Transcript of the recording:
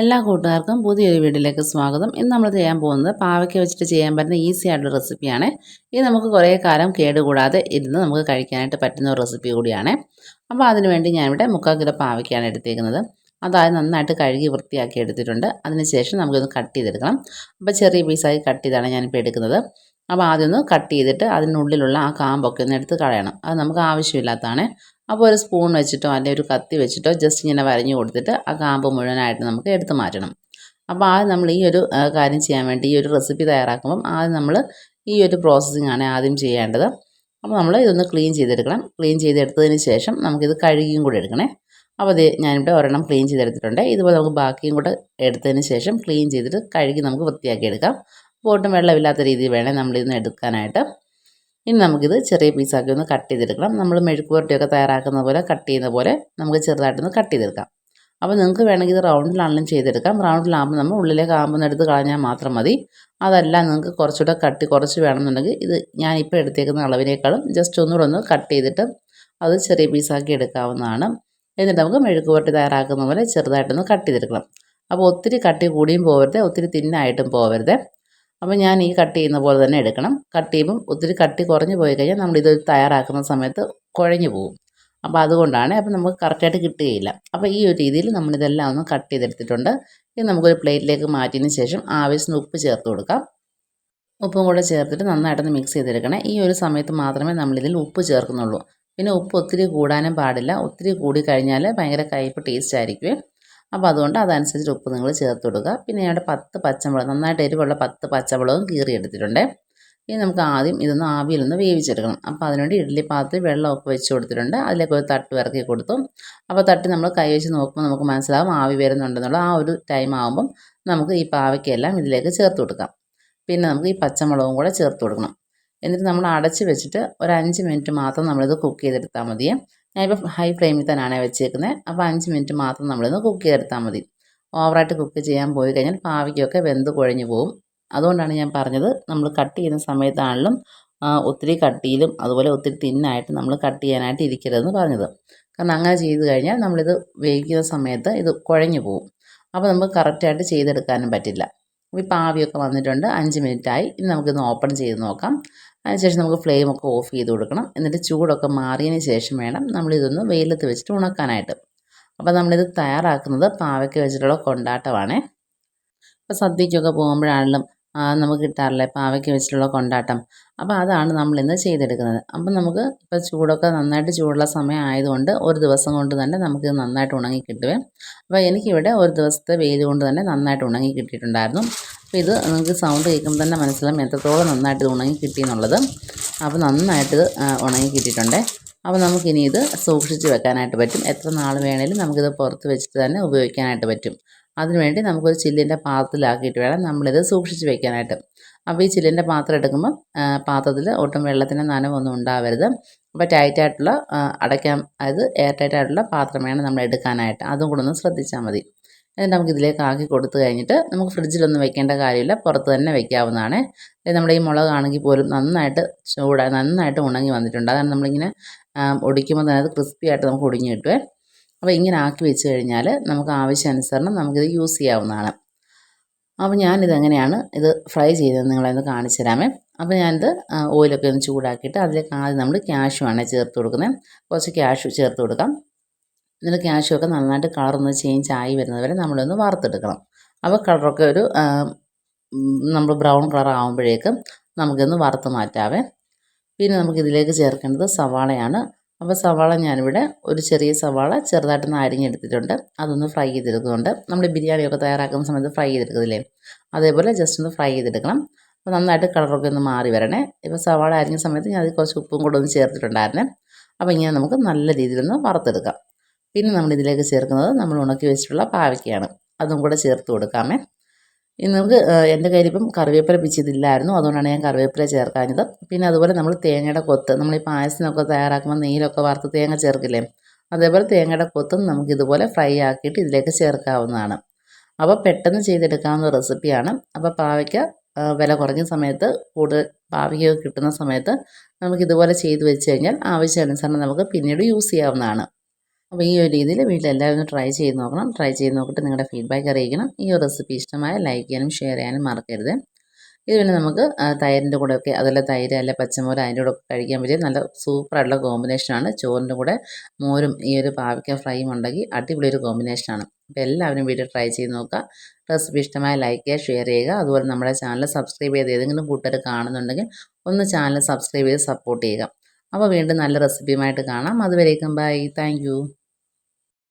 എല്ലാ കൂട്ടുകാർക്കും പുതിയൊരു വീഡിയോയിലേക്ക് സ്വാഗതം. ഇന്ന് നമ്മൾ ചെയ്യാൻ പോകുന്നത് പാവയ്ക്ക വെച്ചിട്ട് ചെയ്യാൻ പറ്റുന്ന ഈസി ആയിട്ടുള്ള റെസിപ്പിയാണ്. ഇത് നമുക്ക് കുറേ കാലം കേടുകൂടാതെ ഇരുന്ന് നമുക്ക് കഴിക്കാനായിട്ട് പറ്റുന്ന ഒരു റെസിപ്പി കൂടിയാണ്. അപ്പോൾ അതിനുവേണ്ടി ഞാനിവിടെ മുക്കാൽ കിലോ പാവയ്ക്കാണ് എടുത്തേക്കുന്നത്. അതായത് നന്നായിട്ട് കഴുകി വൃത്തിയാക്കി എടുത്തിട്ടുണ്ട്. അതിനുശേഷം നമുക്കിത് കട്ട് ചെയ്തെടുക്കണം. അപ്പോൾ ചെറിയ പീസായി കട്ട് ചെയ്താണ് ഞാനിപ്പോൾ എടുക്കുന്നത്. അപ്പോൾ ആദ്യം ഒന്ന് കട്ട് ചെയ്തിട്ട് അതിനുള്ളിലുള്ള ആ കാമ്പൊക്കെ ഒന്ന് എടുത്ത് കളയണം. അത് നമുക്ക് ആവശ്യമില്ലാത്തതാണ്. അപ്പോൾ ഒരു സ്പൂൺ വെച്ചിട്ടോ അല്ലെങ്കിൽ ഒരു കത്തി വെച്ചിട്ടോ ജസ്റ്റ് ഇങ്ങനെ വരഞ്ഞു കൊടുത്തിട്ട് ആ കാമ്പ് മുഴുവനായിട്ട് നമുക്ക് എടുത്തു മാറ്റണം. അപ്പോൾ ആദ്യം നമ്മൾ ഈ ഒരു കാര്യം ചെയ്യാൻ വേണ്ടി ഈ ഒരു റെസിപ്പി തയ്യാറാക്കുമ്പം ആദ്യം നമ്മൾ ഈ ഒരു പ്രോസസ്സിംഗ് ആണ് ആദ്യം ചെയ്യേണ്ടത്. അപ്പോൾ നമ്മൾ ഇതൊന്ന് ക്ലീൻ ചെയ്തെടുക്കണം. ക്ലീൻ ചെയ്തെടുത്തതിന് ശേഷം നമുക്കിത് കഴുകിയും കൂടെ എടുക്കണേ. അപ്പോൾ അത് ഞാനിവിടെ ഒരെണ്ണം ക്ലീൻ ചെയ്തെടുത്തിട്ടുണ്ട്. ഇതുപോലെ നമുക്ക് ബാക്കിയും കൂടെ എടുത്തതിന് ശേഷം ക്ലീൻ ചെയ്തിട്ട് കഴുകി നമുക്ക് വൃത്തിയാക്കി എടുക്കാം. അപ്പോൾ ഒട്ടും വെള്ളമില്ലാത്ത രീതിയിൽ വേണേൽ നമ്മളിതിന് എടുക്കാനായിട്ട്. ഇനി നമുക്കിത് ചെറിയ പീസാക്കി ഒന്ന് കട്ട് ചെയ്തെടുക്കണം. നമ്മൾ മെഴുക്കുവരട്ടിയൊക്കെ തയ്യാറാക്കുന്ന പോലെ കട്ട് ചെയ്യുന്ന പോലെ നമുക്ക് ചെറുതായിട്ടൊന്ന് കട്ട് ചെയ്തെടുക്കാം. അപ്പോൾ നിങ്ങൾക്ക് വേണമെങ്കിൽ ഇത് റൗണ്ടിലാണെങ്കിലും ചെയ്തെടുക്കാം. റൗണ്ടിലാകുമ്പോൾ നമ്മൾ ഉള്ളിലേക്ക് ആകുമ്പോൾ എടുത്ത് കളഞ്ഞാൽ മാത്രം മതി. അതല്ല നിങ്ങൾക്ക് കുറച്ചുകൂടെ കട്ടി കുറച്ച് വേണമെന്നുണ്ടെങ്കിൽ ഇത് ഞാൻ ഇപ്പോൾ എടുത്തേക്കുന്ന അളവിനേക്കാളും ജസ്റ്റ് ഒന്നുകൂടെ ഒന്ന് കട്ട് ചെയ്തിട്ട് അത് ചെറിയ പീസാക്കി എടുക്കാവുന്നതാണ്. എന്നിട്ട് നമുക്ക് മെഴുക്കുപുരട്ടി തയ്യാറാക്കുന്ന പോലെ ചെറുതായിട്ടൊന്ന് കട്ട് ചെയ്തെടുക്കണം. അപ്പോൾ ഒത്തിരി കട്ടി കൂടിയും പോകരുത് ഒത്തിരി തിന്നായിട്ടും പോകരുത് അപ്പോൾ ഞാൻ ഈ കട്ട് ചെയ്യുന്ന പോലെ തന്നെ എടുക്കണം. കട്ട് ചെയ്യുമ്പം ഒത്തിരി കട്ടി കുറഞ്ഞു പോയി കഴിഞ്ഞാൽ നമ്മളിത് തയ്യാറാക്കുന്ന സമയത്ത് കുഴഞ്ഞു പോകും. അപ്പോൾ അതുകൊണ്ടാണ് അപ്പോൾ നമുക്ക് കറക്റ്റായിട്ട് കിട്ടുകയില്ല. അപ്പോൾ ഈ ഒരു രീതിയിൽ നമ്മളിതെല്ലാം ഒന്ന് കട്ട് ചെയ്തെടുത്തിട്ടുണ്ട്. ഇനി നമുക്കൊരു പ്ലേറ്റിലേക്ക് മാറ്റിയതിന് ശേഷം ആവശ്യത്തിന് ഉപ്പ് ചേർത്ത് കൊടുക്കാം. ഉപ്പും കൂടെ ചേർത്തിട്ട് നന്നായിട്ടൊന്ന് മിക്സ് ചെയ്തെടുക്കണേ. ഈ ഒരു സമയത്ത് മാത്രമേ നമ്മളിതിൽ ഉപ്പ് ചേർക്കുന്നുള്ളൂ. പിന്നെ ഉപ്പ് ഒത്തിരി കൂടാനും പാടില്ല. ഒത്തിരി കൂടി കഴിഞ്ഞാൽ ഭയങ്കര കയ്പ്പ് ടേസ്റ്റ് ആയിരിക്കുമേ അപ്പോൾ അതുകൊണ്ട് അതനുസരിച്ച് ഉപ്പ് നിങ്ങൾ ചേർത്ത് കൊടുക്കുക. പിന്നെ ഇവിടെ പത്ത് പച്ചമുളക് നന്നായിട്ട് എരിവുള്ള പത്ത് പച്ചമുളകും കീറിയെടുത്തിട്ടുണ്ട് ഇനി നമുക്ക് ആദ്യം ഇതൊന്ന് ആവിയിലൊന്ന് വേവിച്ചെടുക്കണം. അപ്പോൾ അതിനുവേണ്ടി ഇഡ്ഡലി പാത്രത്തിൽ വെള്ളമൊക്കെ വെച്ച് കൊടുത്തിട്ടുണ്ട്. അതിലേക്ക് ഒരു തട്ട് ഇറക്കി കൊടുത്തു. അപ്പോൾ തട്ട് നമ്മൾ കൈ വെച്ച് നോക്കുമ്പോൾ നമുക്ക് മനസ്സിലാവും ആവി വരുന്നുണ്ടെന്നുള്ള ആ ഒരു ടൈം ആകുമ്പം നമുക്ക് ഈ പാവയ്ക്കെല്ലാം ഇതിലേക്ക് ചേർത്ത് കൊടുക്കാം. പിന്നെ നമുക്ക് ഈ പച്ചമുളകും കൂടെ ചേർത്ത് കൊടുക്കണം. എന്നിട്ട് നമ്മൾ അടച്ച് വെച്ചിട്ട് ഒരു അഞ്ച് മിനിറ്റ് മാത്രം നമ്മളിത് കുക്ക് ചെയ്തെടുത്താൽ മതിയേ. ഞാനിപ്പോൾ ഹൈ ഫ്ലെയിമിൽ തന്നെയാണ് വെച്ചേക്കുന്നത് അപ്പോൾ അഞ്ച് മിനിറ്റ് മാത്രം നമ്മളിന്ന് കുക്ക് ചെയ്തെടുത്താൽ മതി. ഓവറായിട്ട് കുക്ക് ചെയ്യാൻ പോയി കഴിഞ്ഞാൽ പാവയ്ക്കൊക്കെ വെന്ത് കുഴഞ്ഞു പോകും അതുകൊണ്ടാണ് ഞാൻ പറഞ്ഞത് നമ്മൾ കട്ട് ചെയ്യുന്ന സമയത്താണെങ്കിലും ഒത്തിരി കട്ടിയിലും അതുപോലെ ഒത്തിരി തിന്നായിട്ട് നമ്മൾ കട്ട് ചെയ്യാനായിട്ട് ഇരിക്കരുതെന്ന് പറഞ്ഞത്. കാരണം അങ്ങനെ ചെയ്ത് കഴിഞ്ഞാൽ നമ്മളിത് വേവിക്കുന്ന സമയത്ത് ഇത് കുഴഞ്ഞു പോകും അപ്പോൾ നമുക്ക് കറക്റ്റായിട്ട് ചെയ്തെടുക്കാനും പറ്റില്ല. ഇപ്പോൾ ആവിയൊക്കെ വന്നിട്ടുണ്ട്. അഞ്ച് മിനിറ്റായി. ഇനി നമുക്കിന്ന് ഓപ്പൺ ചെയ്ത് നോക്കാം. അതിനുശേഷം നമുക്ക് ഫ്ലെയിമൊക്കെ ഓഫ് ചെയ്ത് കൊടുക്കണം. എന്നിട്ട് ചൂടൊക്കെ മാറിയതിന് ശേഷം വേണം നമ്മളിതൊന്ന് വെയിലത്ത് വെച്ചിട്ട് ഉണക്കാനായിട്ട്. അപ്പോൾ നമ്മളിത് തയ്യാറാക്കുന്നത് പാവയ്ക്ക് വെച്ചിട്ടുള്ള കൊണ്ടാട്ടമാണ് ഇപ്പോൾ സദ്യക്കൊക്കെ പോകുമ്പോഴാണെങ്കിലും നമുക്ക് കിട്ടാറില്ലേ. പാവയ്ക്ക് വെച്ചിട്ടുള്ള കൊണ്ടാട്ടം. അപ്പോൾ അതാണ് നമ്മളിന്ന് ചെയ്തെടുക്കുന്നത്. അപ്പം നമുക്ക് ഇപ്പോൾ ചൂടൊക്കെ നന്നായിട്ട് ചൂടുള്ള സമയം ആയതുകൊണ്ട് ഒരു ദിവസം കൊണ്ട് തന്നെ നമുക്ക് നന്നായിട്ട് ഉണങ്ങി കിട്ടുവേ. അപ്പോൾ എനിക്കിവിടെ ഒരു ദിവസത്തെ വെയിൽ കൊണ്ട് തന്നെ നന്നായിട്ട് ഉണങ്ങി കിട്ടിയിട്ടുണ്ടായിരുന്നു. അപ്പോൾ ഇത് നിങ്ങൾക്ക് സൗണ്ട് കേൾക്കുമ്പോൾ തന്നെ മനസ്സിലാവും എത്രത്തോളം നന്നായിട്ട് ഇത് ഉണങ്ങി കിട്ടിയെന്നുള്ളത് അപ്പോൾ നന്നായിട്ട് ഇത് ഉണങ്ങി കിട്ടിയിട്ടുണ്ട്. അപ്പോൾ നമുക്കിനി ഇത് സൂക്ഷിച്ച് വെക്കാനായിട്ട് പറ്റും. എത്ര നാൾ വേണേലും നമുക്കിത് പുറത്ത് വെച്ചിട്ട് തന്നെ ഉപയോഗിക്കാനായിട്ട് പറ്റും. അതിനുവേണ്ടി നമുക്കൊരു ചില്ലിന്റെ പാത്രത്തിലാക്കിയിട്ട് വേണം നമ്മളിത് സൂക്ഷിച്ച് വെക്കാനായിട്ട്. അപ്പോൾ ഈ ചില്ലിന്റെ പാത്രം എടുക്കുമ്പോൾ പാത്രത്തിൽ ഒട്ടും വെള്ളത്തിന്റെ നനവൊന്നും ഉണ്ടാവരുത്. അപ്പോൾ ടൈറ്റായിട്ടുള്ള അടയ്ക്കാൻ അതായത് എയർ ടൈറ്റായിട്ടുള്ള പാത്രം വേണം നമ്മൾ എടുക്കാനായിട്ട്. അതും കൂടെ ഒന്ന് ശ്രദ്ധിച്ചാൽ മതി. എന്നിട്ട് നമുക്ക് ഇതിലേക്ക് ആക്കി കൊടുത്തു കഴിഞ്ഞിട്ട് നമുക്ക് ഫ്രിഡ്ജിലൊന്നും വെക്കേണ്ട കാര്യമില്ല. പുറത്ത് തന്നെ വെക്കാവുന്നതാണ്. നമ്മുടെ ഈ മുളകാണെങ്കിൽ പോലും നന്നായിട്ട് ചൂടായി നന്നായിട്ട് ഉണങ്ങി വന്നിട്ടുണ്ട്. അതാണ് നമ്മളിങ്ങനെ ഒടിക്കുമ്പോൾ തന്നെ അത് ക്രിസ്പി ആയിട്ട് നമുക്ക് ഒടിഞ്ഞ് കിട്ടുമേ അപ്പോൾ ഇങ്ങനെ ആക്കി വെച്ച് കഴിഞ്ഞാൽ നമുക്ക് ആവശ്യാനുസരണം നമുക്കിത് യൂസ് ചെയ്യാവുന്നതാണ്. അപ്പോൾ ഞാനിത് എങ്ങനെയാണ് ഇത് ഫ്രൈ ചെയ്തത് നിങ്ങളെന്ന് കാണിച്ചു തരാമേ. അപ്പോൾ ഞാനിത് ഓയിലൊക്കെ ഒന്ന് ചൂടാക്കിയിട്ട് അതിലേക്ക് ആദ്യം നമ്മൾ ക്യാഷുമാണ് ചേർത്ത് കൊടുക്കുന്നത് കുറച്ച് ക്യാഷു ചേർത്ത് കൊടുക്കാം. എന്നിട്ട് ക്യാഷുമൊക്കെ നന്നായിട്ട് കളറൊന്ന് ചേഞ്ച് ആയി വരുന്നത് വരെ നമ്മളൊന്ന് വറുത്തെടുക്കണം. അപ്പോൾ കളറൊക്കെ ഒരു നമ്മൾ ബ്രൗൺ കളർ ആകുമ്പോഴേക്കും നമുക്കൊന്ന് വറുത്ത് മാറ്റാവേ. പിന്നെ നമുക്കിതിലേക്ക് ചേർക്കേണ്ടത് സവാളയാണ്. അപ്പോൾ സവാള ഞാനിവിടെ ഒരു ചെറിയ സവാള ചെറുതായിട്ടൊന്ന് അരിഞ്ഞെടുത്തിട്ടുണ്ട്. അതൊന്ന് ഫ്രൈ ചെയ്തെടുക്കുന്നുണ്ട്. നമ്മൾ ബിരിയാണിയൊക്കെ തയ്യാറാക്കുന്ന സമയത്ത് ഫ്രൈ ചെയ്തെടുക്കുന്നില്ലേ അതേപോലെ ജസ്റ്റ് ഒന്ന് ഫ്രൈ ചെയ്തെടുക്കണം. അപ്പോൾ നന്നായിട്ട് കളറൊക്കെ ഒന്ന് മാറി വരണേ. ഇപ്പോൾ സവാള അരിഞ്ഞ സമയത്ത് ഞാൻ അതിൽ കുറച്ച് ഉപ്പും കൂടെ ഒന്ന് ചേർത്തിട്ടുണ്ടായിരുന്നേ. അപ്പോൾ ഇങ്ങനെ നമുക്ക് നല്ല രീതിയിലൊന്ന് വറുത്തെടുക്കാം. പിന്നെ നമ്മൾ ഇതിലേക്ക് ചേർക്കുന്നത് നമ്മൾ ഉണക്കി വെച്ചിട്ടുള്ള പാവയ്ക്കയാണ്. അതും കൂടെ ചേർത്ത് കൊടുക്കാമേ. നമുക്ക് എന്റെ കയ്യിലിപ്പം കറിവേപ്പില പിച്ചിതില്ലായിരുന്നു. അതുകൊണ്ടാണ് ഞാൻ കറിവേപ്പില ചേർക്കാഞ്ഞത്. പിന്നെ അതുപോലെ നമ്മൾ തേങ്ങയുടെ കൊത്ത് നമ്മൾ ഈ പായസത്തിനൊക്കെ തയ്യാറാക്കുമ്പോൾ നെയ്യിലൊക്കെ വറുത്ത് തേങ്ങ ചേർക്കില്ലേ? അതേപോലെ തേങ്ങയുടെ കൊത്തും നമുക്ക് ഇതുപോലെ ഫ്രൈ ആക്കിയിട്ട് ഇതിലേക്ക് ചേർക്കാവുന്നതാണ്. അപ്പോൾ പെട്ടെന്ന് ചെയ്തെടുക്കാവുന്ന റെസിപ്പിയാണ്. അപ്പോൾ പാവയ്ക്ക വില കുറഞ്ഞ സമയത്ത് കൂടുതൽ പാവയ്ക്കൊക്കെ കിട്ടുന്ന സമയത്ത് നമുക്ക് ഇതുപോലെ ചെയ്ത് വെച്ച് കഴിഞ്ഞാൽ ആവശ്യാനുസരണം നമുക്ക് പിന്നീട് യൂസ് ചെയ്യാവുന്നതാണ്. അപ്പോൾ ഈ ഒരു രീതിയിൽ വീട്ടിലെല്ലാവരും ട്രൈ ചെയ്ത് നോക്കണം. ട്രൈ ചെയ്ത് നോക്കിയിട്ട് നിങ്ങളുടെ ഫീഡ്ബാക്ക് അറിയിക്കണം. ഈ ഒരു റെസിപ്പി ഇഷ്ടമായ ലൈക്ക് ചെയ്യാനും ഷെയർ ചെയ്യാനും മറക്കരുത്. ഇത് പിന്നെ നമുക്ക് തൈരിന്റെ കൂടെയൊക്കെ അതല്ല തൈര് അല്ല പച്ചമോര് അതിന്റെ കൂടെ കഴിക്കാൻ പറ്റിയ നല്ല സൂപ്പറായിട്ടുള്ള കോമ്പിനേഷനാണ് ചോറിന്റെ കൂടെ മോരും ഈ ഒരു പാവയ്ക്ക ഫ്രൈയും ഉണ്ടെങ്കിൽ അടിപൊളി ഒരു കോമ്പിനേഷനാണ് അപ്പോൾ എല്ലാവരും വീഡിയോ ട്രൈ ചെയ്ത് നോക്കുക. റെസിപ്പി ഇഷ്ടമായ ലൈക്ക് ചെയ്യുക ഷെയർ ചെയ്യുക. അതുപോലെ നമ്മുടെ ചാനൽ സബ്സ്ക്രൈബ് ചെയ്ത് ഏതെങ്കിലും കൂട്ടുകാർ കാണുന്നുണ്ടെങ്കിൽ ഒന്ന് ചാനൽ സബ്സ്ക്രൈബ് ചെയ്ത് സപ്പോർട്ട് ചെയ്യുക. അപ്പോൾ വീണ്ടും നല്ല റെസിപ്പിയുമായിട്ട് കാണാം. അതുവരേക്കും ബൈ താങ്ക്